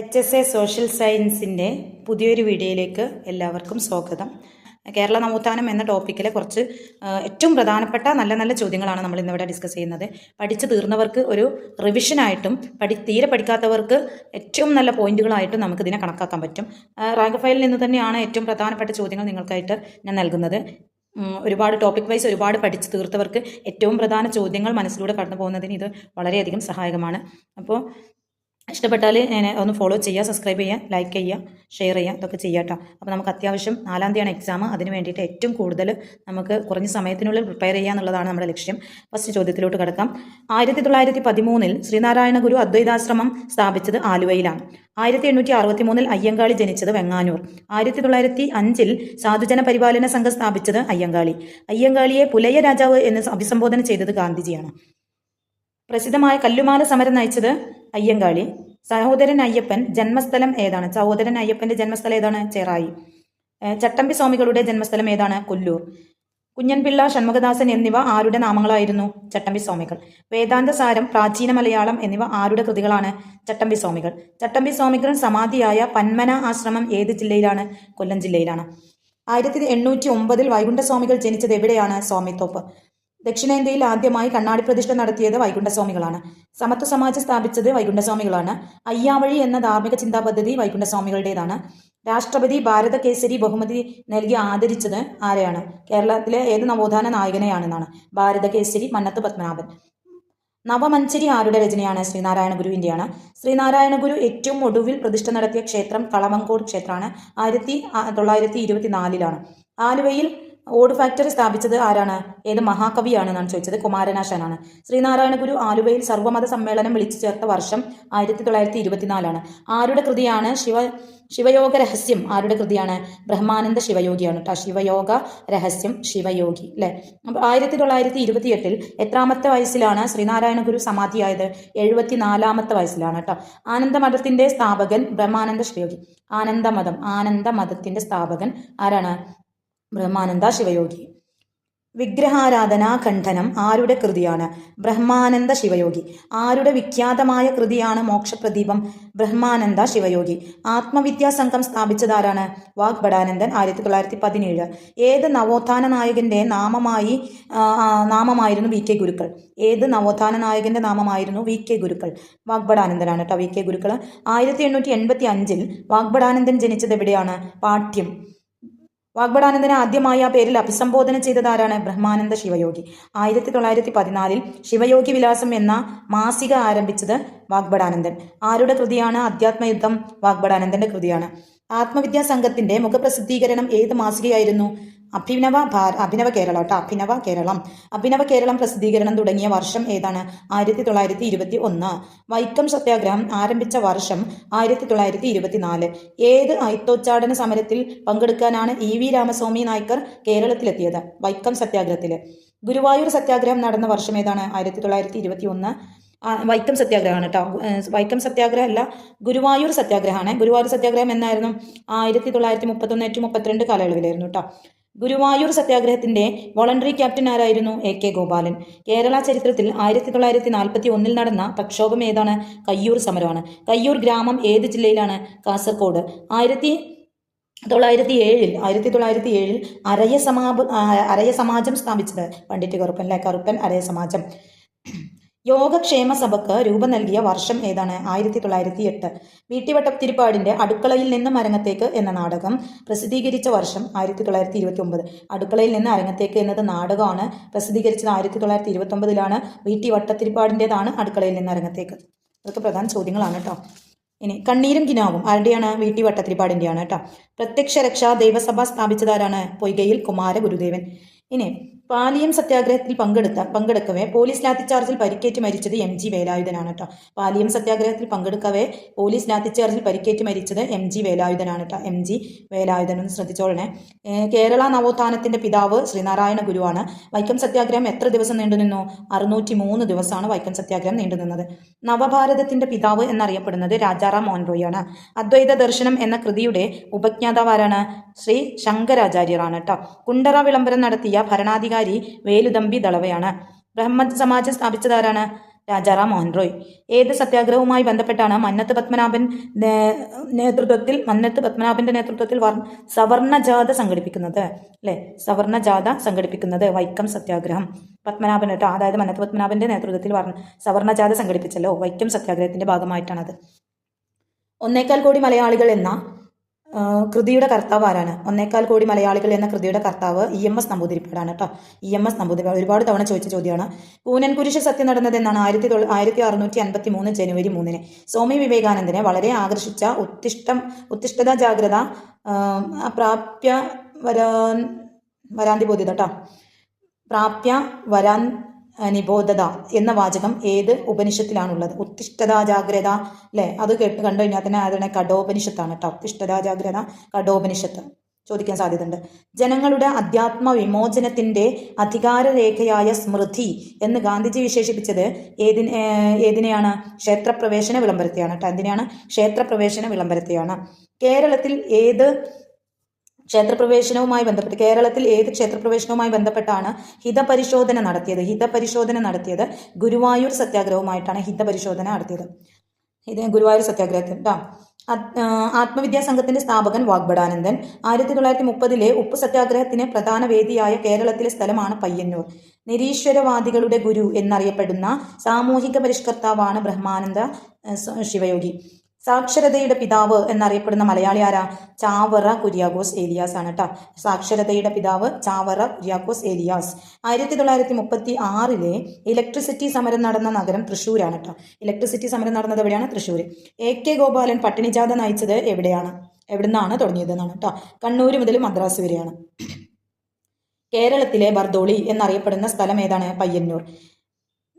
H S A social സയൻസിന്റെ പുതിയൊരു വീഡിയോയിലേക്ക് എല്ലാവർക്കും സ്വാഗതം. കേരള നവോത്ഥാനം എന്ന ടോപ്പിക്കിലെ കുറച്ച് ഏറ്റവും പ്രധാനപ്പെട്ട നല്ല നല്ല ചോദ്യങ്ങളാണ് നമ്മൾ ഇന്നിവിടെ ഡിസ്കസ് ചെയ്യുന്നത്. പഠിച്ചു തീർന്നവർക്ക് ഒരു റിവിഷനായിട്ടും പഠി തീരെ പഠിക്കാത്തവർക്ക് ഏറ്റവും നല്ല പോയിന്റുകളായിട്ടും നമുക്ക് ഇതിനെ കണക്കാക്കാൻ പറ്റും. റാങ്ക് ഫയലിൽ നിന്ന് തന്നെയാണ് ഏറ്റവും പ്രധാനപ്പെട്ട ചോദ്യങ്ങൾ നിങ്ങൾക്കായിട്ട് ഞാൻ നൽകുന്നത്. ഒരുപാട് ടോപ്പിക് വൈസ് ഒരുപാട് പഠിച്ചു തീർത്തവർക്ക് ഏറ്റവും പ്രധാന ചോദ്യങ്ങൾ മനസ്സിലൂടെ കടന്നു പോകുന്നതിന് ഇത് വളരെയധികം സഹായകമാണ്. അപ്പോൾ ഇഷ്ടപ്പെട്ടാൽ ഞാൻ ഒന്ന് ഫോളോ ചെയ്യുക സബ്സ്ക്രൈബ് ചെയ്യുക ലൈക്ക് ചെയ്യുക ഷെയർ ചെയ്യുക ഇതൊക്കെ ചെയ്യാം കേട്ടോ. അപ്പോൾ നമുക്ക് അത്യാവശ്യം നാലാം തീയതിയാണ് എക്സാം അതിന് വേണ്ടിയിട്ട് ഏറ്റവും കൂടുതൽ നമുക്ക് കുറഞ്ഞ സമയത്തിനുള്ളിൽ പ്രിപ്പയർ ചെയ്യുക എന്നുള്ളതാണ് നമ്മുടെ ലക്ഷ്യം. ഫസ്റ്റ് ചോദ്യത്തിലോട്ട് കിടക്കാം. ആയിരത്തി തൊള്ളായിരത്തി പതിമൂന്നിൽ ശ്രീനാരായണ ഗുരു അദ്വൈതാശ്രമം സ്ഥാപിച്ചത് ആലുവയിലാണ്. ആയിരത്തി എണ്ണൂറ്റി അറുപത്തി മൂന്നിൽ അയ്യങ്കാളി ജനിച്ചത് വെങ്ങാനൂർ. ആയിരത്തി തൊള്ളായിരത്തി അഞ്ചിൽ സാധുജന പരിപാലന സംഘം സ്ഥാപിച്ചത് അയ്യങ്കാളി. അയ്യങ്കാളിയെ പുലയ രാജാവ് എന്ന് അഭിസംബോധന ചെയ്തത് ഗാന്ധിജിയാണ്. പ്രസിദ്ധമായ കല്ലുമാല സമരം നയിച്ചത് അയ്യങ്കാളി. സഹോദരൻ അയ്യപ്പൻ ജന്മസ്ഥലം ഏതാണ്? സഹോദരൻ അയ്യപ്പന്റെ ജന്മസ്ഥലം ഏതാണ്? ചെറായി. ചട്ടമ്പി സ്വാമികളുടെ ജന്മസ്ഥലം ഏതാണ്? കൊല്ലൂർ. കുഞ്ഞൻപിള്ള ഷൺമുഖദാസൻ എന്നിവ ആരുടെ നാമങ്ങളായിരുന്നു? ചട്ടമ്പി സ്വാമികൾ. വേദാന്ത സാരം പ്രാചീന മലയാളം എന്നിവ ആരുടെ കൃതികളാണ്? ചട്ടമ്പി സ്വാമികൾ. ചട്ടമ്പി സ്വാമികൾ സമാധിയായ പന്മന ആശ്രമം ഏത് ജില്ലയിലാണ്? കൊല്ലം ജില്ലയിലാണ്. ആയിരത്തി എണ്ണൂറ്റി ഒമ്പതിൽ വൈകുണ്ഠസ്വാമികൾ ജനിച്ചത് എവിടെയാണ്? സ്വാമിത്തോപ്പ്. ദക്ഷിണേന്ത്യയിൽ ആദ്യമായി കണ്ണാടി പ്രതിഷ്ഠ നടത്തിയത് വൈകുണ്ഠസ്വാമികളാണ്. സമത്വ സമാജം സ്ഥാപിച്ചത് വൈകുണ്ഠസ്വാമികളാണ്. അയ്യാവഴി എന്ന ധാർമ്മിക ചിന്താ പദ്ധതി വൈകുണ്ഠസ്വാമികളുടേതാണ്. രാഷ്ട്രപതി ഭാരത കേസരി ബഹുമതി നൽകി ആദരിച്ചത് ആരെയാണ്? കേരളത്തിലെ ഏത് നവോത്ഥാന നായകനെയാണെന്നാണ്. ഭാരത കേസരി മന്നത്ത് പത്മനാഭൻ. നവമഞ്ചരി ആരുടെ രചനയാണ്? ശ്രീനാരായണ ഗുരുവിന്റെയാണ് ശ്രീനാരായണ ഗുരു ഏറ്റവും ഒടുവിൽ പ്രതിഷ്ഠ നടത്തിയ ക്ഷേത്രം കളമങ്കോട് ക്ഷേത്രമാണ്. ആയിരത്തി തൊള്ളായിരത്തി ഇരുപത്തിനാലിലാണ്. ആലുവയിൽ ഓട് ഫാക്ടറി സ്ഥാപിച്ചത് ആരാണ്? ഏത് മഹാകവിയാണ് മഹാകവിയാണെന്നാണ് ചോദിച്ചത്. കുമാരനാശാനാണ്. ശ്രീനാരായണ ഗുരു ആലുവയിൽ സർവമത സമ്മേളനം വിളിച്ചു ചേർത്ത വർഷം ആയിരത്തി തൊള്ളായിരത്തി ഇരുപത്തിനാലാണ് ആരുടെ കൃതിയാണ്? ശിവ ശിവയോഗ രഹസ്യം ആരുടെ കൃതിയാണ്? ബ്രഹ്മാനന്ദ ശിവയോഗിയാണ് കേട്ടോ ശിവയോഗ രഹസ്യം ശിവയോഗി അല്ലെ അപ്പോൾ ആയിരത്തി തൊള്ളായിരത്തി ഇരുപത്തിയെട്ടിൽ എത്രാമത്തെ വയസ്സിലാണ് ശ്രീനാരായണ ഗുരു സമാധിയായത്? എഴുപത്തിനാലാമത്തെ വയസ്സിലാണ് കേട്ടോ ആനന്ദമഠത്തിന്റെ സ്ഥാപകൻ ബ്രഹ്മാനന്ദ ശിവയോഗി. ആനന്ദമതം ആനന്ദമതത്തിന്റെ സ്ഥാപകൻ ആരാണ്? ബ്രഹ്മാനന്ദ ശിവയോഗി വിഗ്രഹാരാധനാ ഖണ്ഡനം ആരുടെ കൃതിയാണ്? ബ്രഹ്മാനന്ദ ശിവയോഗി ആരുടെ വിഖ്യാതമായ കൃതിയാണ് മോക്ഷപ്രദീപം? ബ്രഹ്മാനന്ദ ശിവയോഗി ആത്മവിദ്യാ സംഘം സ്ഥാപിച്ചതാരാണ്? വാഗ്ഭടാനന്ദൻ ആയിരത്തി തൊള്ളായിരത്തി പതിനേഴ് ഏത് നവോത്ഥാന നായകന്റെ നാമമായി നാമമായിരുന്നു വി കെ ഗുരുക്കൾ? ഏത് നവോത്ഥാന നായകന്റെ നാമമായിരുന്നു വി കെ ഗുരുക്കൾ? വാഗ്ഭടാനന്ദനാണ് കേട്ടോ വി കെ ഗുരുക്കൾ ആയിരത്തി എണ്ണൂറ്റി എൺപത്തി അഞ്ചിൽ വാഗ്ഭടാനന്ദൻ ജനിച്ചത് എവിടെയാണ്? പാട്യം വാഗ്ഭടാനന്ദനെ ആദ്യമായി ആ പേരിൽ അഭിസംബോധന ചെയ്തതാരാണ് ബ്രഹ്മാനന്ദ ശിവയോഗി. ആയിരത്തി തൊള്ളായിരത്തി പതിനാലിൽ ശിവയോഗി വിലാസം എന്ന മാസിക ആരംഭിച്ചത് വാഗ്ബടാനന്ദൻ ആരുടെ കൃതിയാണ്? അധ്യാത്മയുദ്ധം വാഗ്ബടാനന്ദന്റെ കൃതിയാണ്. ആത്മവിദ്യാ സംഘത്തിന്റെ മുഖപ്രസിദ്ധീകരണം ഏത് മാസികയായിരുന്നു? അഭിനവ ഭാര അഭിനവ കേരളം കേട്ടോ. അഭിനവ കേരളം. അഭിനവ കേരളം പ്രസിദ്ധീകരണം തുടങ്ങിയ വർഷം ഏതാണ്? ആയിരത്തി തൊള്ളായിരത്തി ഇരുപത്തി ഒന്ന് വൈക്കം സത്യാഗ്രഹം ആരംഭിച്ച വർഷം ആയിരത്തി തൊള്ളായിരത്തി ഇരുപത്തിനാല് ഏത് ഐത്തോച്ചാടന സമരത്തിൽ പങ്കെടുക്കാനാണ് ഇ വി രാമസ്വാമി നായ്ക്കർ കേരളത്തിലെത്തിയത്? വൈക്കം സത്യാഗ്രഹത്തിൽ ഗുരുവായൂർ സത്യാഗ്രഹം നടന്ന വർഷം ഏതാണ്? ആയിരത്തി തൊള്ളായിരത്തി ഇരുപത്തി ഒന്ന് വൈക്കം സത്യാഗ്രഹമാണ് കേട്ടോ. വൈക്കം സത്യാഗ്രഹം അല്ല ഗുരുവായൂർ സത്യാഗ്രഹമാണ്. ഗുരുവായൂർ സത്യാഗ്രഹം എന്നായിരുന്നു? ആയിരത്തി തൊള്ളായിരത്തി മുപ്പത്തൊന്ന് ടു മുപ്പത്തിരണ്ട് കാലയളവിലായിരുന്നു കേട്ടോ. ഗുരുവായൂർ സത്യാഗ്രഹത്തിന്റെ വോളണ്ടറി ക്യാപ്റ്റൻ ആരായിരുന്നു എ കെ ഗോപാലൻ? കേരള ചരിത്രത്തിൽ ആയിരത്തി തൊള്ളായിരത്തി നാൽപ്പത്തി ഒന്നിൽ നടന്ന പ്രക്ഷോഭം ഏതാണ്? കയ്യൂർ സമരമാണ്. കയ്യൂർ ഗ്രാമം ഏത് ജില്ലയിലാണ്? കാസർഗോഡ് ആയിരത്തി തൊള്ളായിരത്തി ഏഴിൽ ആയിരത്തി തൊള്ളായിരത്തി ഏഴിൽ അരയ സമാപ അരയ സമാജം സ്ഥാപിച്ചത് പണ്ഡിറ്റ് കറുപ്പൻ അല്ലെ കറുപ്പൻ അരയ സമാജം യോഗക്ഷേമ സഭക്ക് രൂപം നൽകിയ വർഷം ഏതാണ്? ആയിരത്തി തൊള്ളായിരത്തി എട്ട് വീട്ടിവട്ടത്തിരിപ്പാടിന്റെ അടുക്കളയിൽ നിന്ന് അരങ്ങത്തേക്ക് എന്ന നാടകം പ്രസിദ്ധീകരിച്ച വർഷം ആയിരത്തി തൊള്ളായിരത്തി ഇരുപത്തി ഒമ്പത് അടുക്കളയിൽ നിന്ന് അരങ്ങത്തേക്ക് എന്നത് നാടകമാണ് പ്രസിദ്ധീകരിച്ചത് ആയിരത്തി തൊള്ളായിരത്തി ഇരുപത്തി ഒമ്പതിലാണ് വീട്ടി തിരുപ്പാടിന്റെതാണ് അടുക്കളയിൽ നിന്ന് അരങ്ങത്തേക്ക്. അതൊക്കെ പ്രധാന ചോദ്യങ്ങളാണ് കേട്ടോ. ഇനി കണ്ണീരും കിനാവും ആരുടെയാണ്? വീട്ടി വട്ടത്തിരിപ്പാടിന്റെയാണ് കേട്ടോ. പ്രത്യക്ഷ രക്ഷാ ദൈവസഭ സ്ഥാപിച്ചതാരാണ്? പൊയ്കയിൽ കുമാര ഗുരുദേവൻ ഇനി പാലിയം സത്യാഗ്രഹത്തിൽ പങ്കെടുത്ത പങ്കെടുക്കവേ പോലീസ് ലാത്തിച്ചാർജിൽ പരിക്കേറ്റ് മരിച്ചത് എം ജി വേലായുധനാണ് കേട്ടോ പാലിയം സത്യാഗ്രഹത്തിൽ പങ്കെടുക്കവേ പോലീസ് ലാത്തിച്ചാർജിൽ പരിക്കേറ്റ് മരിച്ചത് എം ജി വേലായുധനാണ് കേട്ടോ എം ജി വേലായുധൻ ഒന്ന് ശ്രദ്ധിച്ചോളണേ. കേരള നവോത്ഥാനത്തിന്റെ പിതാവ് ശ്രീനാരായണ ഗുരുവാണ്. വൈക്കം സത്യാഗ്രഹം എത്ര ദിവസം നീണ്ടുനിന്നു അറുന്നൂറ്റി മൂന്ന് ദിവസമാണ് വൈക്കം സത്യാഗ്രഹം നീണ്ടുനിന്നത് നവഭാരതത്തിന്റെ പിതാവ് എന്നറിയപ്പെടുന്നത് രാജാറാം മോൻറോയാണ്. അദ്വൈത ദർശനം എന്ന കൃതിയുടെ ഉപജ്ഞാതാവാരാണ് ശ്രീ ശങ്കരാചാര്യറാണ് കേട്ടോ കുണ്ടറ വിളംബരം നടത്തിയ ഭരണാധികാരി വേലുതമ്പി ദളവയാണ്. ബ്രഹ്മ സമാജം സ്ഥാപിച്ചതാരാണ്? രാജാറാം മോഹൻ റോയ്. ഏത് സത്യാഗ്രഹവുമായി ബന്ധപ്പെട്ടാണ് മന്നത്ത് പത്മനാഭൻ നേതൃത്വത്തിൽ മന്നത്ത് പത്മനാഭന്റെ നേതൃത്വത്തിൽ സവർണ സവർണജാഥ സംഘടിപ്പിക്കുന്നത്? അല്ലെ? സവർണജാഥ സംഘടിപ്പിക്കുന്നത് വൈക്കം സത്യാഗ്രഹം. പത്മനാഭൻ കേട്ടോ അതായത് മന്നത്ത് പത്മനാഭന്റെ നേതൃത്വത്തിൽ സവർണ സവർണജാഥ സംഘടിപ്പിച്ചല്ലോ വൈക്കം സത്യാഗ്രഹത്തിന്റെ ഭാഗമായിട്ടാണത്. ഒന്നേക്കാൽ കോടി മലയാളികൾ എന്ന കൃതിയുടെ കർത്താവ് ആരാണ്? ഒന്നേക്കാൽ കോടി മലയാളികൾ എന്ന കൃതിയുടെ കർത്താവ് ഇ എം എസ് നമ്പൂതിരിപ്പാടാണ് കേട്ടോ. ഇ എം എസ് നമ്പൂതിരിപ്പാട് ഒരുപാട് തവണ ചോദിച്ച ചോദ്യമാണ്. പൂനൻകുരിശ് സത്യം നടന്നത് എന്നാണ് ആയിരത്തി ആയിരത്തി അറുന്നൂറ്റി അൻപത്തി മൂന്ന് ജനുവരി മൂന്നിന്. സ്വാമി വിവേകാനന്ദനെ വളരെ ആകർഷിച്ച ഉത്തിഷ്ടം ഉത്തിഷ്ഠത ജാഗ്രത പ്രാപ്യ വരാൻ വരാന്തി ബോധ്യത കേട്ടോ. പ്രാപ്യ വരാൻ നിബോധത എന്ന വാചകം ഏത് ഉപനിഷത്തിലാണുള്ളത്? ഉത്തിഷ്ഠത ജാഗ്രത അല്ലേ അത് കേട്ട് കണ്ടു കഴിഞ്ഞാൽ തന്നെ അതിനെ കഠോപനിഷത്താണ് കേട്ടോ ഉത്തിഷ്ഠത ജാഗ്രത കഠോപനിഷത്ത് ചോദിക്കാൻ സാധ്യതയുണ്ട്. ജനങ്ങളുടെ അധ്യാത്മ വിമോചനത്തിന്റെ അധികാരരേഖയായ സ്മൃതി എന്ന് ഗാന്ധിജി വിശേഷിപ്പിച്ചത് ഏതിന് ഏതിനെയാണ്? ക്ഷേത്രപ്രവേശന വിളംബരത്തെയാണ് കേട്ടോ എന്തിനെയാണ്? ക്ഷേത്രപ്രവേശന വിളംബരത്തെയാണ്. കേരളത്തിൽ ഏത് ക്ഷേത്രപ്രവേശനവുമായി ബന്ധപ്പെട്ട് കേരളത്തിൽ ഏത് ക്ഷേത്രപ്രവേശനവുമായി ബന്ധപ്പെട്ടാണ് ഹിതപരിശോധന നടത്തിയത്? ഹിതപരിശോധന നടത്തിയത് ഗുരുവായൂർ സത്യാഗ്രഹവുമായിട്ടാണ് ഹിതപരിശോധന നടത്തിയത്. ഇത് ഗുരുവായൂർ സത്യാഗ്രഹത്തിൽ ആത്മവിദ്യാ സംഘത്തിന്റെ സ്ഥാപകൻ വാഗ്ബടാനന്ദൻ ആയിരത്തി തൊള്ളായിരത്തി മുപ്പതിലെ ഉപ്പ് സത്യാഗ്രഹത്തിന് പ്രധാന വേദിയായ കേരളത്തിലെ സ്ഥലമാണ് പയ്യന്നൂർ. നിരീശ്വരവാദികളുടെ ഗുരു എന്നറിയപ്പെടുന്ന സാമൂഹിക പരിഷ്കർത്താവാണ് ബ്രഹ്മാനന്ദ ശിവയോഗി. സാക്ഷരതയുടെ പിതാവ് എന്നറിയപ്പെടുന്ന മലയാളി ആരാ? ചാവറ കുര്യാക്കോസ് ഏലിയാസ് ആണ് കേട്ടോ സാക്ഷരതയുടെ പിതാവ് ചാവറ കുര്യാക്കോസ് ഏലിയാസ്. ആയിരത്തി തൊള്ളായിരത്തി മുപ്പത്തി ആറിലെ ഇലക്ട്രിസിറ്റി സമരം നടന്ന നഗരം തൃശ്ശൂരാണ് കേട്ടോ ഇലക്ട്രിസിറ്റി സമരം നടന്നത് എവിടെയാണ്? തൃശ്ശൂർ എ കെ ഗോപാലൻ പട്ടിണിജാത നയിച്ചത് എവിടെയാണ്? എവിടുന്നാണ് തുടങ്ങിയതെന്നാണ് കേട്ടോ കണ്ണൂർ മുതൽ മദ്രാസ് വരെയാണ്. കേരളത്തിലെ ബർദോളി എന്നറിയപ്പെടുന്ന സ്ഥലം ഏതാണ്? പയ്യന്നൂർ.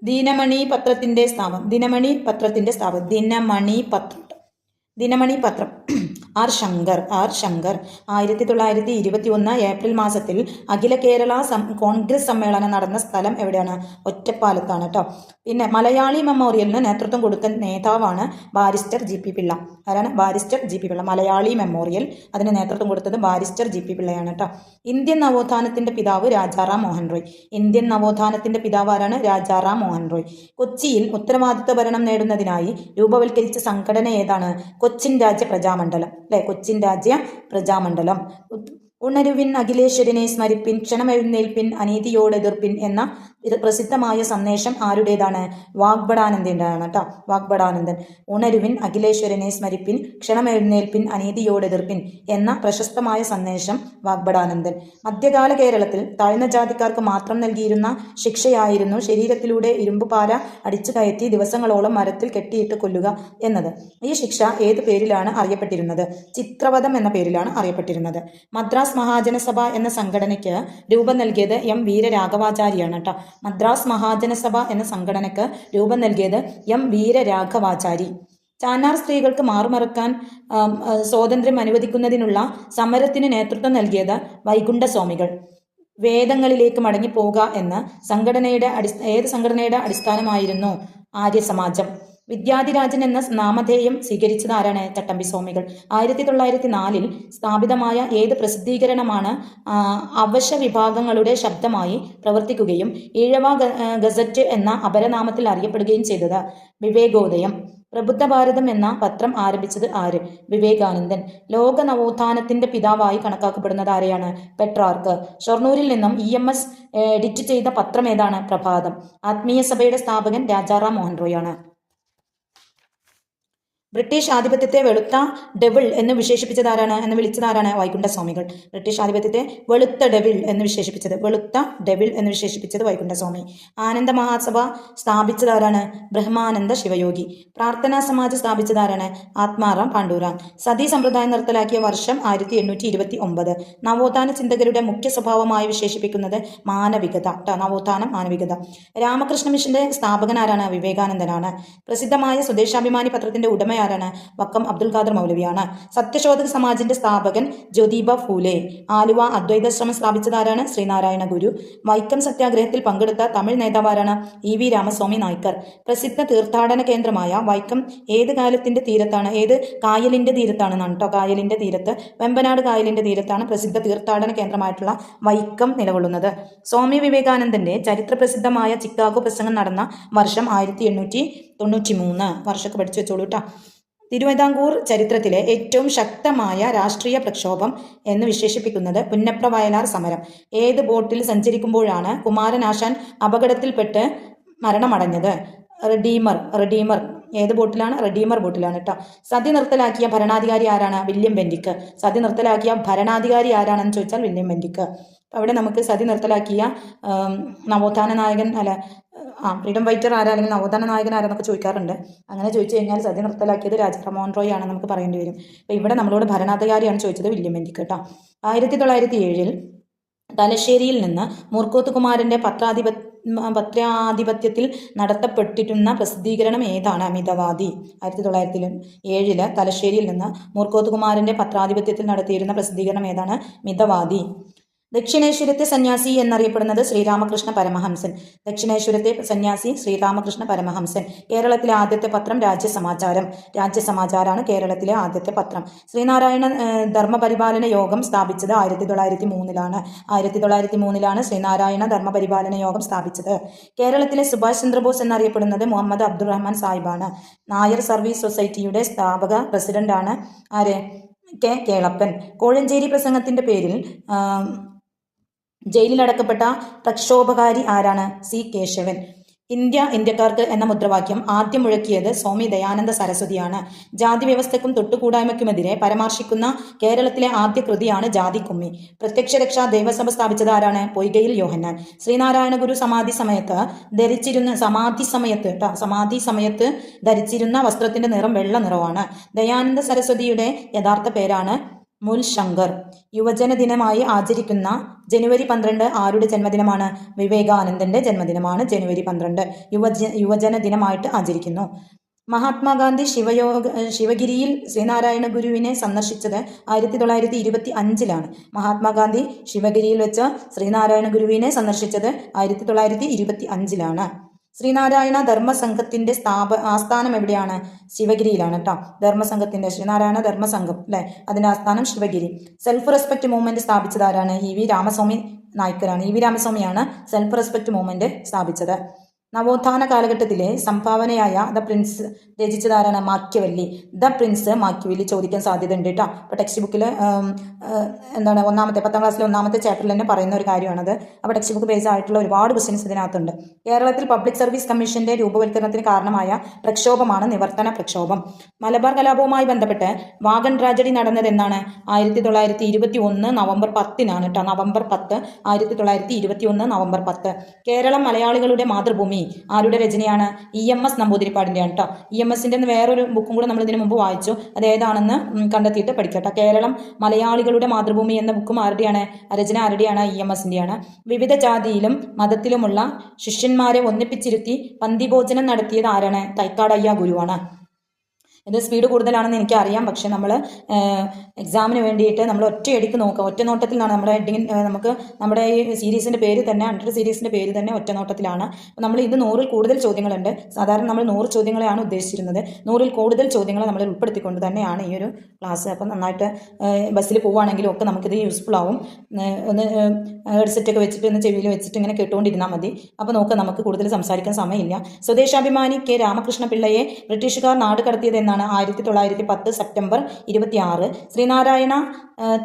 ദിനമണി പത്രത്തിന്റെ സ്ഥാപനം ദിനമണി പത്രത്തിന്റെ സ്ഥാപനം ദിനമണി പത്രം ദിനമണി പത്രം. R Shankar R Shankar. ആയിരത്തി തൊള്ളായിരത്തി ഇരുപത്തി ഒന്ന് ഏപ്രിൽ മാസത്തിൽ അഖില കേരള കോൺഗ്രസ് സമ്മേളനം നടന്ന സ്ഥലം എവിടെയാണ്? ഒറ്റപ്പാലത്താണ് കേട്ടോ പിന്നെ മലയാളി മെമ്മോറിയലിന് നേതൃത്വം കൊടുത്ത നേതാവാണ് ബാരിസ്റ്റർ ജി പി പിള്ള. ആരാണ്? Barrister G P Pillai. Malayali memorial അതിന് നേതൃത്വം കൊടുത്തത് ബാരിസ്റ്റർ ജി പി പിള്ളയാണ് കേട്ടോ ഇന്ത്യൻ നവോത്ഥാനത്തിന്റെ പിതാവ് രാജാറാം മോഹൻ റോയ്. ഇന്ത്യൻ നവോത്ഥാനത്തിന്റെ പിതാവ് ആരാണ്? രാജാറാം മോഹൻ റോയ്. കൊച്ചിയിൽ ഉത്തരവാദിത്വ ഭരണം നേടുന്നതിനായി രൂപവൽക്കരിച്ച സംഘടന ഏതാണ്? കൊച്ചിൻ രാജ്യ പ്രജാമണ്ഡലം. അല്ലെ കൊച്ചിൻ രാജ്യ പ്രജാമണ്ഡലം. ഉണരുവിൻ അഖിലേശ്വരനെ സ്മരിപ്പിൻ ക്ഷണമെഴുന്നേൽപ്പിൻ അനീതിയോടെതിർപ്പിൻ എന്ന ഇത് പ്രസിദ്ധമായ സന്ദേശം ആരുടേതാണ്? വാഗ്ബടാനന്ദന്റെതാണ് കേട്ടോ വാഗ്ബടാനന്ദൻ ഉണരുവിൻ അഖിലേശ്വരനെ സ്മരിപ്പിൻ ക്ഷണമെഴുന്നേൽപ്പിൻ അനീതിയോട് എതിർപ്പിൻ എന്ന പ്രശസ്തമായ സന്ദേശം വാഗ്ബടാനന്ദൻ മധ്യകാല കേരളത്തിൽ താഴ്ന്ന ജാതിക്കാർക്ക് മാത്രം നൽകിയിരുന്ന ശിക്ഷയായിരുന്നു ശരീരത്തിലൂടെ ഇരുമ്പുപാര അടിച്ചു കയറ്റി ദിവസങ്ങളോളം മരത്തിൽ കെട്ടിയിട്ട് കൊല്ലുക എന്നത്. ഈ ശിക്ഷ ഏത് പേരിലാണ് അറിയപ്പെട്ടിരുന്നത്? ചിത്രവധം എന്ന പേരിലാണ് അറിയപ്പെട്ടിരുന്നത്. മദ്രാസ് മഹാജനസഭ എന്ന സംഘടനയ്ക്ക് രൂപം നൽകിയത് എം. വീരരാഘവാചാര്യാണ് കേട്ടോ മദ്രാസ് മഹാജനസഭ എന്ന സംഘടനയ്ക്ക് രൂപം നൽകിയത് എം വീരരാഘവാചാരി. ചാനാർ സ്ത്രീകൾക്ക് മാറുമറക്കാൻ സ്വാതന്ത്ര്യം അനുവദിക്കുന്നതിനുള്ള സമരത്തിന് നേതൃത്വം നൽകിയത് വൈകുണ്ഠസ്വാമികൾ. വേദങ്ങളിലേക്ക് മടങ്ങിപ്പോകുക എന്ന് സംഘടനയുടെ അടിസ്ഥ ഏത് സംഘടനയുടെ അടിസ്ഥാനമായിരുന്നു ആര്യസമാജം. വിദ്യാധിരാജൻ എന്ന നാമധേയം സ്വീകരിച്ചത് ആരാണ് ചട്ടമ്പി സ്വാമികൾ? ആയിരത്തി തൊള്ളായിരത്തി നാലിൽ സ്ഥാപിതമായ ഏത് പ്രസിദ്ധീകരണമാണ് അവശ വിഭാഗങ്ങളുടെ ശബ്ദമായി പ്രവർത്തിക്കുകയും ഈഴവ ഗസറ്റ് എന്ന അപരനാമത്തിൽ അറിയപ്പെടുകയും ചെയ്തത്? വിവേകോദയം. പ്രബുദ്ധ ഭാരതം എന്ന പത്രം ആരംഭിച്ചത് ആര്? വിവേകാനന്ദൻ. ലോക നവോത്ഥാനത്തിന്റെ പിതാവായി കണക്കാക്കപ്പെടുന്നത് ആരെയാണ്? പെട്രാർക്ക്. ഷൊർണൂരിൽ നിന്നും ഇ എം എസ് എഡിറ്റ് ചെയ്ത പത്രം ഏതാണ്? പ്രഭാതം. ആത്മീയ സഭയുടെ സ്ഥാപകൻ രാജാറാം മോഹൻ റോയ് ആണ് ബ്രിട്ടീഷ് ആധിപത്യത്തെ വെളുത്ത ഡെവിൾ എന്ന് വിശേഷിപ്പിച്ചതാരാണ് എന്ന് വിളിച്ചതാരാണ് വൈകുണ്ഠ സ്വാമികൾ. ബ്രിട്ടീഷ് ആധിപത്യത്തെ വെളുത്ത ഡെവിൾ എന്ന് വിശേഷിപ്പിച്ചത്. വെളുത്ത ഡെവിൾ എന്ന് വിശേഷിപ്പിച്ചത് വൈകുണ്ഠ സ്വാമി. ആനന്ദ മഹാസഭ സ്ഥാപിച്ചതാരാണ്? ബ്രഹ്മാനന്ദ ശിവയോഗി. പ്രാർത്ഥനാ സമാജ് സ്ഥാപിച്ചത് ആരാണ് ആത്മാറാം പാണ്ഡൂറാം. സതി സമ്പ്രദായം നിർത്തലാക്കിയ വർഷം ആയിരത്തി എണ്ണൂറ്റി ഇരുപത്തി ഒമ്പത് നവോത്ഥാന ചിന്തകരുടെ മുഖ്യ സ്വഭാവമായി വിശേഷിപ്പിക്കുന്നത് മാനവികത നവോത്ഥാനം മാനവികത. രാമകൃഷ്ണ മിഷന്റെ സ്ഥാപകനാരാണ് വിവേകാനന്ദനാണ്. പ്രസിദ്ധമായ സ്വദേശാഭിമാനി പത്രത്തിന്റെ ഉടമ ആരാണ്? വക്കം അബ്ദുൽ ഖാദർ മൗലവിയാണ്. സത്യശോധക സമാജിന്റെ സ്ഥാപകൻ ജ്യോതിബ ഫൂലെ. ആലുവ അദ്വൈതാശ്രമം സ്ഥാപിച്ചത് ആരാണ് ശ്രീനാരായണ ഗുരു. വൈക്കം സത്യാഗ്രഹത്തിൽ പങ്കെടുത്ത തമിഴ് നേതാവാരാണ് ഇ വി രാമസ്വാമി നായ്ക്കർ. പ്രസിദ്ധ തീർത്ഥാടന കേന്ദ്രമായ വൈക്കം ഏത് കാലത്തിന്റെ തീരത്താണ്? ഏത് കായലിന്റെ തീരത്താണെന്നാണ് കേട്ടോ കായലിന്റെ തീരത്ത് വെമ്പനാട് കായലിന്റെ തീരത്താണ് പ്രസിദ്ധ തീർത്ഥാടന കേന്ദ്രമായിട്ടുള്ള വൈക്കം നിലകൊള്ളുന്നത്. സ്വാമി വിവേകാനന്ദന്റെ ചരിത്ര പ്രസിദ്ധമായ ചിക്കാഗോ പ്രസംഗം നടന്ന വർഷം ആയിരത്തി എണ്ണൂറ്റി തൊണ്ണൂറ്റി മൂന്ന് വർഷമൊക്കെ പഠിച്ചു വെച്ചോളൂ കേട്ടോ തിരുവിതാംകൂർ ചരിത്രത്തിലെ ഏറ്റവും ശക്തമായ രാഷ്ട്രീയ പ്രക്ഷോഭം എന്ന് വിശേഷിപ്പിക്കുന്നത് പുന്നപ്ര വയലാർ സമരം. ഏത് ബോട്ടിൽ സഞ്ചരിക്കുമ്പോഴാണ് കുമാരനാശാൻ അപകടത്തിൽപ്പെട്ട് മരണമടഞ്ഞത്? Redeemer Redeemer. ഏത് ബോട്ടിലാണ്? റെഡീമർ ബോട്ടിലാണ് കേട്ടോ സതി നിർത്തലാക്കിയ ഭരണാധികാരി ആരാണ്? വില്യം ബെൻഡിക്ക് സതി നിർത്തലാക്കിയ ഭരണാധികാരി ആരാണെന്ന് ചോദിച്ചാൽ വില്യം ബെൻഡിക്ക് അപ്പോൾ അവിടെ നമുക്ക് സതി നിർത്തലാക്കിയ നവോത്ഥാന നായകൻ അല്ല ആ ഫ്രീഡം ഫൈറ്റർ ആരാ അല്ലെങ്കിൽ നവോത്ഥാന നായകൻ ആരാന്നൊക്കെ ചോദിക്കാറുണ്ട്. അങ്ങനെ ചോദിച്ചു കഴിഞ്ഞാൽ സതി നിർത്തലാക്കിയത് രാജ റോയ് ആണ് നമുക്ക് പറയേണ്ടി വരും. അപ്പോൾ ഇവിടെ നമ്മളോട് ഭരണാധികാരിയാണ് ചോദിച്ചത് വില്യം വെന്തിക്ക് കേട്ടോ. ആയിരത്തി തൊള്ളായിരത്തി ഏഴിൽ തലശ്ശേരിയിൽ നിന്ന് മൂർക്കോത്ത് കുമാരന്റെ പത്രാധിപ പത്രാധിപത്യത്തിൽ നടത്തപ്പെട്ടിരുന്ന പ്രസിദ്ധീകരണം ഏതാണ്? അമിതവാദി. ആയിരത്തി തൊള്ളായിരത്തി ഏഴിൽ തലശ്ശേരിയിൽ നിന്ന് മൂർക്കോത്ത് കുമാരന്റെ പത്രാധിപത്യത്തിൽ നടത്തിയിരുന്ന പ്രസിദ്ധീകരണം ഏതാണ്? മിതവാദി. ദക്ഷിണേശ്വരത്തെ സന്യാസി എന്നറിയപ്പെടുന്നത് ശ്രീരാമകൃഷ്ണ പരമഹംസൻ. ദക്ഷിണേശ്വരത്തെ സന്യാസി ശ്രീരാമകൃഷ്ണ പരമഹംസൻ. കേരളത്തിലെ ആദ്യത്തെ പത്രം രാജ്യസമാചാരം. രാജ്യസമാചാരമാണ് കേരളത്തിലെ ആദ്യത്തെ പത്രം. ശ്രീനാരായണ ധർമ്മപരിപാലന യോഗം സ്ഥാപിച്ചത് ആയിരത്തി തൊള്ളായിരത്തി മൂന്നിലാണ് ആയിരത്തി തൊള്ളായിരത്തി മൂന്നിലാണ് ശ്രീനാരായണ ധർമ്മപരിപാലന യോഗം സ്ഥാപിച്ചത്. കേരളത്തിലെ സുഭാഷ് ചന്ദ്രബോസ് എന്നറിയപ്പെടുന്നത് മുഹമ്മദ് അബ്ദുറഹ്മാൻ സാഹിബാണ്. നായർ സർവീസ് സൊസൈറ്റിയുടെ സ്ഥാപക പ്രസിഡന്റാണ് ആര്? കെ കേളപ്പൻ. കോഴഞ്ചേരി പ്രസംഗത്തിന്റെ പേരിൽ ജയിലിലടക്കപ്പെട്ട പ്രക്ഷോഭകാരി ആരാണ്? സി. കേശവൻ. ഇന്ത്യ ഇന്ത്യക്കാർക്ക് എന്ന മുദ്രാവാക്യം ആദ്യം മുഴക്കിയത് സ്വാമി ദയാനന്ദ സരസ്വതിയാണ്. ജാതി വ്യവസ്ഥയ്ക്കും തൊട്ടുകൂടായ്മയ്ക്കുമെതിരെ പരാമർശിക്കുന്ന കേരളത്തിലെ ആദ്യ കൃതിയാണ് ജാതിക്കുമ്മി പ്രത്യക്ഷ രക്ഷാ ദേവസഭ സ്ഥാപിച്ചത് ആരാണ്? പൊയ്കയിൽ യോഹന്നാൻ. ശ്രീനാരായണ ഗുരു സമാധി സമയത്ത് ധരിച്ചിരുന്ന സമാധി സമയത്ത് സമാധി സമയത്ത് ധരിച്ചിരുന്ന വസ്ത്രത്തിന്റെ നിറം വെള്ള നിറമാണ് ദയാനന്ദ സരസ്വതിയുടെ യഥാർത്ഥ പേരാണ് മുൽ ശങ്കർ യുവജന ദിനമായി ആചരിക്കുന്ന ജനുവരി പന്ത്രണ്ട് ആരുടെ ജന്മദിനമാണ്? വിവേകാനന്ദന്റെ ജന്മദിനമാണ് ജനുവരി പന്ത്രണ്ട്. യുവജ യുവജന ദിനമായിട്ട് ആചരിക്കുന്നു. മഹാത്മാഗാന്ധി ശിവയോഗ ശിവഗിരിയിൽ ശ്രീനാരായണ ഗുരുവിനെ സന്ദർശിച്ചത് ആയിരത്തി തൊള്ളായിരത്തി ഇരുപത്തി അഞ്ചിലാണ്. മഹാത്മാഗാന്ധി ശിവഗിരിയിൽ വെച്ച് ശ്രീനാരായണ ഗുരുവിനെ സന്ദർശിച്ചത് ആയിരത്തി തൊള്ളായിരത്തി ഇരുപത്തി അഞ്ചിലാണ്. ശ്രീനാരായണ ധർമ്മസംഘത്തിന്റെ സ്ഥാപ ആസ്ഥാനം എവിടെയാണ്? ശിവഗിരിയിലാണ് കേട്ടോ ധർമ്മസംഘത്തിന്റെ ശ്രീനാരായണ ധർമ്മസംഘം അല്ലെ അതിന്റെ ആസ്ഥാനം ശിവഗിരി. സെൽഫ് റെസ്പെക്ട് മൂവ്മെന്റ് സ്ഥാപിച്ചത് ആരാണ്? ഇ വി രാമസ്വാമി നായ്ക്കരാണ്. ഇ വി രാമസ്വാമിയാണ് സെൽഫ് റെസ്പെക്ട് മൂവ്മെന്റ് സ്ഥാപിച്ചത്. നവോത്ഥാന കാലഘട്ടത്തിലെ സംഭാവനയായ ദ പ്രിൻസ് രചിച്ചതാരാണ് മാക്യവല്ലി ദ പ്രിൻസ് മാക്യവല്ലി ചോദിക്കാൻ സാധ്യതയുണ്ട് കേട്ടോ അപ്പോൾ ടെക്സ്റ്റ് ബുക്കിൽ എന്താണ് ഒന്നാമത്തെ പത്താം ക്ലാസ്സിലെ ഒന്നാമത്തെ ചാപ്റ്ററിൽ തന്നെ പറയുന്ന ഒരു കാര്യമാണത്. അപ്പോൾ ടെക്സ്റ്റ് ബുക്ക് ബേസ് ആയിട്ടുള്ള ഒരുപാട് ക്വസ്റ്റ്യൻസ് ഇതിനകത്തുണ്ട്. കേരളത്തിൽ പബ്ലിക് സർവീസ് കമ്മീഷന്റെ രൂപവൽക്കരണത്തിന് കാരണമായ പ്രക്ഷോഭമാണ് നിവർത്തന പ്രക്ഷോഭം. മലബാർ കലാപവുമായി ബന്ധപ്പെട്ട് വാഗൺ ട്രാജഡി നടന്നത് എന്നാണ് ആയിരത്തി തൊള്ളായിരത്തി ഇരുപത്തി ഒന്ന് നവംബർ പത്തിനാണ് കേട്ടോ നവംബർ പത്ത് ആയിരത്തി തൊള്ളായിരത്തി ഇരുപത്തി ഒന്ന് നവംബർ പത്ത്. കേരളം മലയാളികളുടെ മാതൃഭൂമി. ആരുടെ രചനയാണ്? ഇ എം എസ് നമ്പൂതിരിപ്പാടിന്റെയാണ് കേട്ടോ ഇ എം എസിന്റെ വേറൊരു ബുക്കും കൂടെ നമ്മൾ ഇതിനു മുമ്പ് വായിച്ചു. അത് ഏതാണെന്ന് കണ്ടെത്തിയിട്ട് പഠിക്കട്ടോ. കേരളം മലയാളികളുടെ മാതൃഭൂമി എന്ന ബുക്കും ആരുടെയാണ്? രചന ആരുടെയാണ്? ഇ എം എസിന്റെയാണ് വിവിധ ജാതിയിലും മതത്തിലുമുള്ള ശിഷ്യന്മാരെ ഒന്നിപ്പിച്ചിരുത്തി പന്തിഭോജനം നടത്തിയത് ആരാണ്? തൈക്കാടയ്യ ഗുരുവാണ്. ഇത് സ്പീഡ് കൂടുതലാണെന്ന് എനിക്കറിയാം. പക്ഷെ നമ്മൾ എക്സാമിന് വേണ്ടിയിട്ട് നമ്മൾ ഒറ്റയടിക്ക് നോക്കാം ഒറ്റ നോട്ടത്തിൽ നിന്നാണ് നമ്മുടെ ഹെഡിങ് നമുക്ക് നമ്മുടെ ഈ സീരീസിന്റെ പേര് തന്നെ ഹൺഡ്രഡ് സീരീസിന്റെ പേര് തന്നെ ഒറ്റ നോട്ടത്തിലാണ്. നമ്മൾ ഇത് നൂറിൽ കൂടുതൽ ചോദ്യങ്ങളുണ്ട്. സാധാരണ നമ്മൾ നൂറ് ചോദ്യങ്ങളെയാണ് ഉദ്ദേശിച്ചിരുന്നത്. നൂറിൽ കൂടുതൽ ചോദ്യങ്ങൾ നമ്മൾ ഉൾപ്പെടുത്തിക്കൊണ്ട് തന്നെയാണ് ഈ ഒരു ക്ലാസ് അപ്പം നന്നായിട്ട് ബസ്സിൽ പോവുകയാണെങ്കിലും ഒക്കെ നമുക്കിത് യൂസ്ഫുൾ ആവും. ഒന്ന് ഹെഡ്സെറ്റൊക്കെ വെച്ചിട്ട് ഒന്ന് ചെവിയിൽ വെച്ചിട്ട് ഇങ്ങനെ കേട്ടുകൊണ്ടിരുന്നാൽ മതി. അപ്പോൾ നോക്കാം നമുക്ക് കൂടുതൽ സംസാരിക്കാൻ സമയമില്ല. സ്വദേശാഭിമാനി കെ രാമകൃഷ്ണ പിള്ളയെ ബ്രിട്ടീഷുകാർ നാട് കടത്തിയത് എന്നാണ് ആയിരത്തി തൊള്ളായിരത്തി പത്ത് സെപ്റ്റംബർ ഇരുപത്തിയാറ്. ശ്രീനാരായണ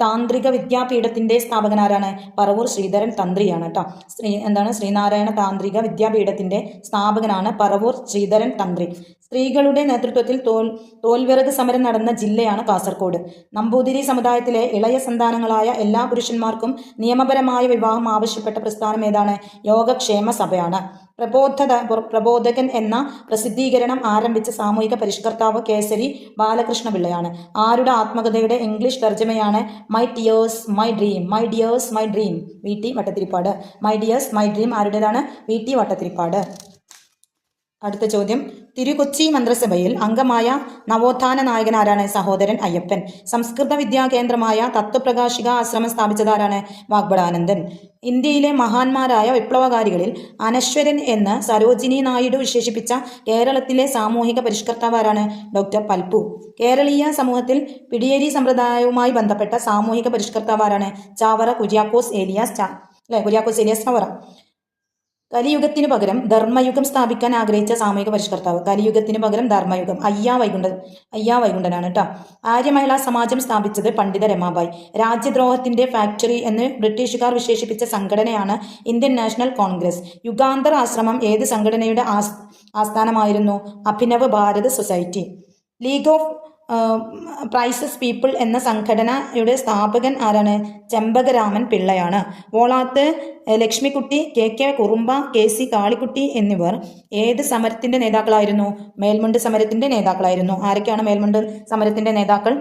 താന്ത്രിക വിദ്യാപീഠത്തിന്റെ സ്ഥാപകനാരാണ് പറവൂർ ശ്രീധരൻ തന്ത്രിയാണ് കേട്ടോ. ശ്രീ എന്താണ്? ശ്രീനാരായണ താന്ത്രിക വിദ്യാപീഠത്തിന്റെ സ്ഥാപകനാണ് പറവൂർ ശ്രീധരൻ തന്ത്രി. സ്ത്രീകളുടെ നേതൃത്വത്തിൽ തോൽ തോൽവിറക് സമരം നടന്ന ജില്ലയാണ് കാസർഗോഡ് നമ്പൂതിരി സമുദായത്തിലെ ഇളയ സന്താനങ്ങളായ എല്ലാ പുരുഷന്മാർക്കും നിയമപരമായ വിവാഹം ആവശ്യപ്പെട്ട പ്രസ്ഥാനം ഏതാണ്? യോഗക്ഷേമ സഭയാണ്. പ്രബോധത പ്രബോധകൻ എന്ന പ്രസിദ്ധീകരണം ആരംഭിച്ച സാമൂഹിക പരിഷ്കർത്താവ് കേസരി ബാലകൃഷ്ണ പിള്ളയാണ് ആരുടെ ആത്മകഥയുടെ English തർജമയാണ്? My tears my dream my tears my dream V T Bhattathiripad. My tears my dream ആരുടേതാണ്? V T Bhattathiripad. അടുത്ത ചോദ്യം. തിരുകൊച്ചി മന്ത്രിസഭയിൽ അംഗമായ നവോത്ഥാന നായകനാരാണ് സഹോദരൻ അയ്യപ്പൻ. സംസ്കൃത വിദ്യാ കേന്ദ്രമായ തത്വപ്രകാശിക ആശ്രമം സ്ഥാപിച്ചതാരാണ് വാഗ്ബടാനന്ദൻ ഇന്ത്യയിലെ മഹാന്മാരായ വിപ്ലവകാരികളിൽ അനശ്വരൻ എന്ന് സരോജിനി നായിഡു വിശേഷിപ്പിച്ച കേരളത്തിലെ സാമൂഹിക പരിഷ്കർത്താവാരാണ് ഡോക്ടർ പൽപ്പു. കേരളീയ സമൂഹത്തിൽ പിടിയേരി സമ്പ്രദായവുമായി ബന്ധപ്പെട്ട സാമൂഹിക പരിഷ്കർത്താവാരാണ് ചാവറ കുര്യാക്കോസ് ഏലിയാസ് ചാ അല്ലെ കുര്യാക്കോസ് ഏലിയാസ് ചാവറ. കലിയുഗത്തിന് പകരം ധർമ്മയുഗം സ്ഥാപിക്കാൻ ആഗ്രഹിച്ച സാമൂഹിക പരിഷ്കർത്താവ്. കലിയുഗത്തിന് പകരം ധർമ്മയുഗം. അയ്യാ വൈകുണ്ഠൻ. അയ്യാ വൈകുണ്ഠനാണ് കേട്ടോ ആര്യമഹിളാ സമാജം സ്ഥാപിച്ചത് പണ്ഡിത രമാബായി. രാജ്യദ്രോഹത്തിന്റെ ഫാക്ടറി എന്ന് ബ്രിട്ടീഷുകാർ വിശേഷിപ്പിച്ച സംഘടനയാണ് ഇന്ത്യൻ നാഷണൽ കോൺഗ്രസ്. യുഗാന്തർ ആശ്രമം ഏത് സംഘടനയുടെ ആസ്ഥാനമായിരുന്നു? Abhinav Bharat society. League of prices people എന്ന സംഘടനയുടെ സ്ഥാപകൻ ആരാണ്? Chempakaraman പിള്ളയാണ്. Volath Lakshmikutty K K Kurumba K C Kalikutty എന്നിവർ ഏത് സമരത്തിന്റെ നേതാക്കളായിരുന്നു? മേൽമുണ്ട് സമരത്തിന്റെ നേതാക്കളായിരുന്നു. ആരൊക്കെയാണ് മേൽമുണ്ട് സമരത്തിന്റെ നേതാക്കൾ?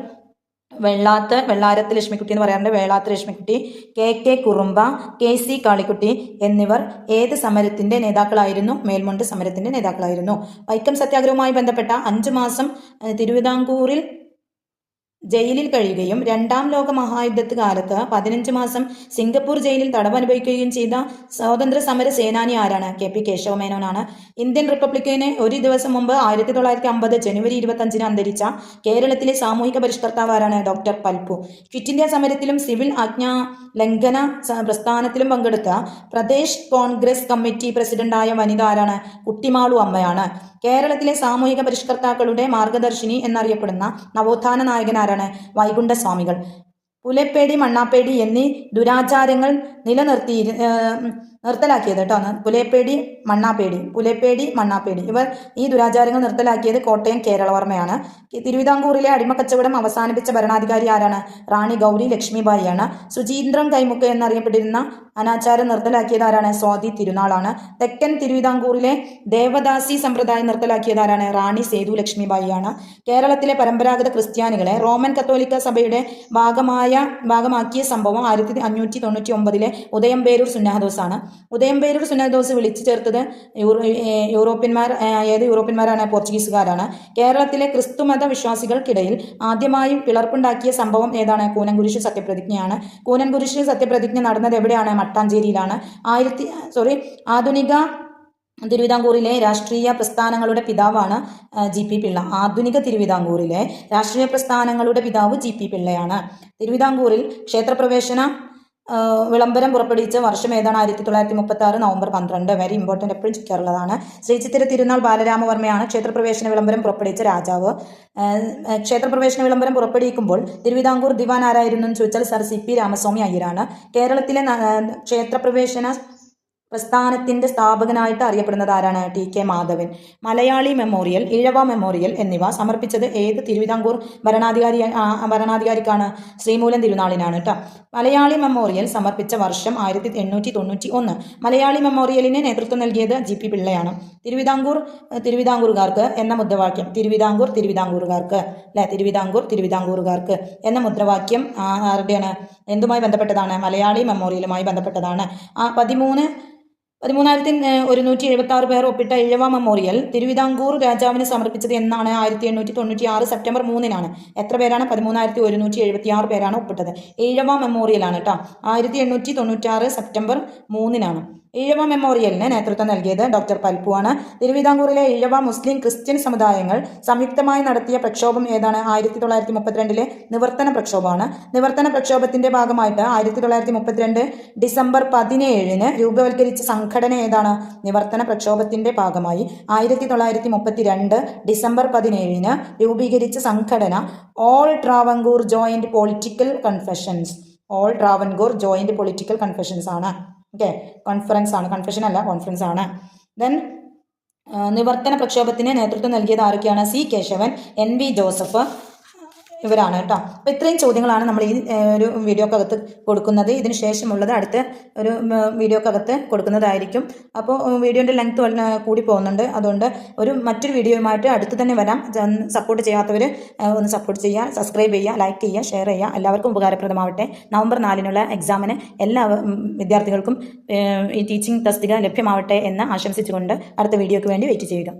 വെള്ളാത്ത് വെള്ളാരത്ത് ലക്ഷ്മിക്കുട്ടി എന്ന് പറയാറുണ്ട്. Velath Lakshmikutty K K Kurumba K C Kalikutty എന്നിവർ ഏത് സമരത്തിന്റെ നേതാക്കളായിരുന്നു? മേൽമുണ്ട് സമരത്തിന്റെ നേതാക്കളായിരുന്നു. വൈക്കം സത്യാഗ്രഹവുമായി ബന്ധപ്പെട്ട അഞ്ചു മാസം തിരുവിതാംകൂറിൽ ജയിലിൽ കഴിയുകയും രണ്ടാം ലോക മഹായുദ്ധത്ത് കാലത്ത് പതിനഞ്ച് മാസം സിംഗപ്പൂർ ജയിലിൽ തടവനുഭവിക്കുകയും ചെയ്ത സ്വാതന്ത്ര്യ സമര സേനാനി ആരാണ്? കെ പി കേശവമേനോനാണ് ഇന്ത്യൻ റിപ്പബ്ലിക്കിന് ഒരു ദിവസം മുമ്പ് ആയിരത്തി തൊള്ളായിരത്തി അമ്പത് ജനുവരി ഇരുപത്തഞ്ചിന് അന്തരിച്ച കേരളത്തിലെ സാമൂഹിക പരിഷ്കർത്താവ് ആരാണ്? ഡോക്ടർ പൽപ്പു. ക്വിറ്റ് ഇന്ത്യ സമരത്തിലും സിവിൽ ആജ്ഞാ ലംഘന പ്രസ്ഥാനത്തിലും പങ്കെടുത്ത പ്രദേശ് കോൺഗ്രസ് കമ്മിറ്റി പ്രസിഡന്റായ വനിത ആരാണ്? കുട്ടിമാളു അമ്മയാണ്. കേരളത്തിലെ സാമൂഹിക പരിഷ്കർത്താക്കളുടെ മാർഗദർശിനി എന്നറിയപ്പെടുന്ന നവോത്ഥാന നായകനാരാണ് വൈകുണ്ഠസ്വാമികൾ. പുലപ്പേടി മണ്ണാപ്പേടി എന്നീ ദുരാചാരങ്ങൾ നിലനിർത്തി നിർത്തലാക്കിയത് കേട്ടോ. പുലേപ്പേടി മണ്ണാപ്പേടി പുലേപ്പേടി മണ്ണാപ്പേടി. ഇവർ ഈ ദുരാചാരങ്ങൾ നിർത്തലാക്കിയത് കോട്ടയം കേരളവർമ്മയാണ്. തിരുവിതാംകൂറിലെ അടിമക്കച്ചവടം അവസാനിപ്പിച്ച ഭരണാധികാരി ആരാണ്? റാണി ഗൗരി ലക്ഷ്മിബായിയാണ്. സുചീന്ദ്രൻ കൈമുക്ക് എന്നറിയപ്പെട്ടിരുന്ന അനാചാരം നിർത്തലാക്കിയത് ആരാണ്? സ്വാതി തിരുനാളാണ്. തെക്കൻ തിരുവിതാംകൂറിലെ ദേവദാസി സമ്പ്രദായം നിർത്തലാക്കിയത് ആരാണ്? റാണി സേതു ലക്ഷ്മിബായിയാണ്. കേരളത്തിലെ പരമ്പരാഗത ക്രിസ്ത്യാനികളെ റോമൻ കത്തോലിക്ക സഭയുടെ ഭാഗമായ ഭാഗമാക്കിയ സംഭവം ആയിരത്തി അഞ്ഞൂറ്റി തൊണ്ണൂറ്റി ഒമ്പതിലെ ഉദയംപേരൂർ സുന്നാഹദോസാണ് ഉദയംപേരൂർ സുനാദോസ് വിളിച്ചു ചേർത്തത് യൂറോപ്യന്മാർ ഏത് യൂറോപ്യന്മാരാണ് പോർച്ചുഗീസുകാരാണ്. കേരളത്തിലെ ക്രിസ്തുമത വിശ്വാസികൾക്കിടയിൽ ആദ്യമായും പിളർപ്പുണ്ടാക്കിയ സംഭവം ഏതാണ്? കൂനൻകുരിശ് സത്യപ്രതിജ്ഞയാണ്. കൂനൻകുരിശ് സത്യപ്രതിജ്ഞ നടന്നത് എവിടെയാണ്? മട്ടാഞ്ചേരിയിലാണ്. ആയിരത്തി സോറി ആധുനിക തിരുവിതാംകൂറിലെ രാഷ്ട്രീയ പ്രസ്ഥാനങ്ങളുടെ പിതാവാണ് ജി പി പിള്ള. ആധുനിക തിരുവിതാംകൂറിലെ രാഷ്ട്രീയ പ്രസ്ഥാനങ്ങളുടെ പിതാവ് ജി പി പിള്ളയാണ്. തിരുവിതാംകൂറിൽ ക്ഷേത്രപ്രവേശന വിളംബരം പുറപ്പെടുവിച്ച വർഷം ഏതാണ്? ആയിരത്തി തൊള്ളായിരത്തി മുപ്പത്തി ആറ് നവംബർ പന്ത്രണ്ട് വെരി ഇമ്പോർട്ടന്റ് എപ്പോഴും ചോദിക്കാറുള്ളതാണ് ശ്രീചിത്തിര തിരുനാൾ ബാലരാമവർമ്മയാണ് ക്ഷേത്രപ്രവേശന വിളംബരം പുറപ്പെടുവിച്ച രാജാവ്. ക്ഷേത്രപ്രവേശന വിളംബരം പുറപ്പെടുവിക്കുമ്പോൾ തിരുവിതാംകൂർ ദിവാൻ ആരായിരുന്നു എന്ന് ചോദിച്ചാൽ സർ സി പി രാമസ്വാമി അയ്യരാണ്. കേരളത്തിലെ ക്ഷേത്രപ്രവേശന പ്രസ്ഥാനത്തിന്റെ സ്ഥാപകനായിട്ട് അറിയപ്പെടുന്നത് ആരാണ് T K Madhavan? Malayali memorial Ezhava memorial എന്നിവ സമർപ്പിച്ചത് ഏത് തിരുവിതാംകൂർ ഭരണാധികാരി ഭരണാധികാരിക്കാണ്? ശ്രീമൂലം തിരുനാളിനാണ് കേട്ടോ മലയാളി മെമ്മോറിയൽ സമർപ്പിച്ച വർഷം ആയിരത്തി എണ്ണൂറ്റി തൊണ്ണൂറ്റി ഒന്ന് മലയാളി മെമ്മോറിയലിന് നേതൃത്വം നൽകിയത് ജി പി പിള്ളയാണ്. തിരുവിതാംകൂർ തിരുവിതാംകൂറുകാർക്ക് എന്ന മുദ്രാവാക്യം തിരുവിതാംകൂർ തിരുവിതാംകൂറുകാർക്ക് അല്ലെ തിരുവിതാംകൂർ തിരുവിതാംകൂറുകാർക്ക് എന്ന മുദ്രാവാക്യം ആരുടെയാണ്? എന്തുമായി ബന്ധപ്പെട്ടതാണ്? മലയാളി മെമ്മോറിയലുമായി ബന്ധപ്പെട്ടതാണ്. ആ പതിമൂന്ന് പതിമൂന്നായിരത്തി ഒരുന്നൂറ്റി എഴുപത്തി ആറ് പേർ ഒപ്പിട്ട ഇഴവ മെമ്മോറിയൽ തിരുവിതാംകൂർ രാജാവിന് സമർപ്പിച്ചത് എന്നാണ് ആയിരത്തി എണ്ണൂറ്റി തൊണ്ണൂറ്റി ആറ് സെപ്റ്റംബർ മൂന്നിനാണ്. എത്ര പേരാണ്? പതിമൂന്നായിരത്തി ഒരുന്നൂറ്റി എഴുപത്തി ആറ് പേരാണ് ഒപ്പിട്ടത്. ഇഴവ മെമ്മോറിയലാണ് കേട്ടോ ആയിരത്തി എണ്ണൂറ്റി തൊണ്ണൂറ്റി ആറ് സെപ്റ്റംബർ മൂന്നിനാണ്. ഈഴവ മെമ്മോറിയലിന് നേതൃത്വം നൽകിയത് ഡോക്ടർ പൽപ്പുവാണ്. തിരുവിതാംകൂറിലെ ഈഴവ മുസ്ലിം ക്രിസ്ത്യൻ സമുദായങ്ങൾ സംയുക്തമായി നടത്തിയ പ്രക്ഷോഭം ഏതാണ്? ആയിരത്തി തൊള്ളായിരത്തി മുപ്പത്തിരണ്ടിലെ നിവർത്തന പ്രക്ഷോഭമാണ്. നിവർത്തന പ്രക്ഷോഭത്തിന്റെ ഭാഗമായിട്ട് ആയിരത്തി തൊള്ളായിരത്തി മുപ്പത്തിരണ്ട് ഡിസംബർ പതിനേഴിന് രൂപവൽക്കരിച്ച സംഘടന ഏതാണ്? നിവർത്തന പ്രക്ഷോഭത്തിന്റെ ഭാഗമായി ആയിരത്തി തൊള്ളായിരത്തി മുപ്പത്തിരണ്ട് ഡിസംബർ പതിനേഴിന് രൂപീകരിച്ച സംഘടന all Travancore joint political confessions. All Travancore joint political confessions ആണ് ഓക്കെ കോൺഫറൻസ് ആണ്. കൺഫെഷൻ അല്ല കോൺഫറൻസ് ആണ്. ദെൻ നിവർത്തന പ്രക്ഷോഭത്തിന് നേതൃത്വം നൽകിയത് ആരൊക്കെയാണ്? C Kesavan N V Joseph ഇവരാണ് കേട്ടോ. അപ്പോൾ ഇത്രയും ചോദ്യങ്ങളാണ് നമ്മൾ ഈ ഒരു വീഡിയോക്കകത്ത് കൊടുക്കുന്നത്. ഇതിന് ശേഷമുള്ളത് അടുത്ത ഒരു വീഡിയോക്കകത്ത് കൊടുക്കുന്നതായിരിക്കും. അപ്പോൾ വീഡിയോന്റെ ലെങ്ത് കൂടി പോകുന്നുണ്ട്. അതുകൊണ്ട് ഒരു മറ്റൊരു വീഡിയോയുമായിട്ട് അടുത്ത് തന്നെ വരാം. സപ്പോർട്ട് ചെയ്യാത്തവർ ഒന്ന് സപ്പോർട്ട് ചെയ്യുക സബ്സ്ക്രൈബ് ചെയ്യുക ലൈക്ക് ചെയ്യുക ഷെയർ ചെയ്യുക. എല്ലാവർക്കും ഉപകാരപ്രദമാവട്ടെ. നവംബർ നാലിനുള്ള എക്സാമിന് എല്ലാ വിദ്യാർത്ഥികൾക്കും ഈ ടീച്ചിങ് തസ്തിക ലഭ്യമാവട്ടെ എന്ന് ആശംസിച്ചുകൊണ്ട് അടുത്ത വീഡിയോയ്ക്ക് വേണ്ടി വെയിറ്റ് ചെയ്യുക.